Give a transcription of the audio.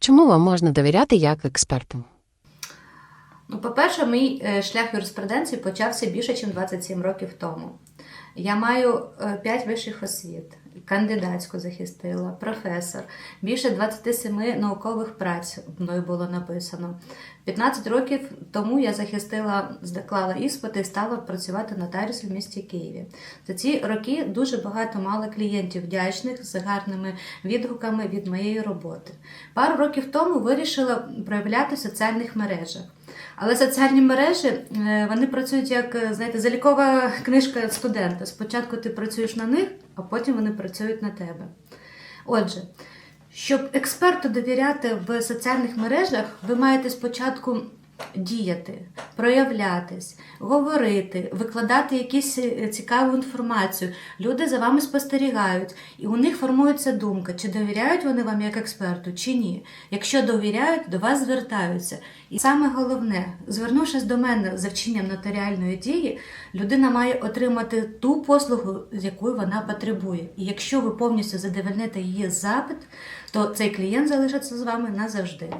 Чому вам можна довіряти як експерту? Ну, по-перше, мій е, шлях юриспруденції почався більше, ніж 27 років тому. Я маю 5 вищих освіт, кандидатську захистила, професор, більше 27 наукових праць мною було написано. 15 років тому я захистила, здоклала іспити і стала працювати нотаріусом в місті Києві. За ці роки дуже багато мала клієнтів вдячних з гарними відгуками від моєї роботи. Пару років тому вирішила проявляти в соціальних мережах. Але соціальні мережі е, вони працюють як е, знаєте, залікова книжка студента. Спочатку ти працюєш на них, а потім вони працюють на тебе. Отже, щоб експерту довіряти в соціальних мережах, ви маєте спочатку діяти, проявлятись, говорити, викладати якусь е, цікаву інформацію. Люди за вами спостерігають, і у них формується думка, чи довіряють вони вам як експерту, чи ні. Якщо довіряють, до вас звертаються. І саме головне, звернувшись до мене за вчинням нотаріальної дії, людина має отримати ту послугу, якою вона потребує. І якщо ви повністю задовольните її запит, то цей клієнт залишиться з вами назавжди.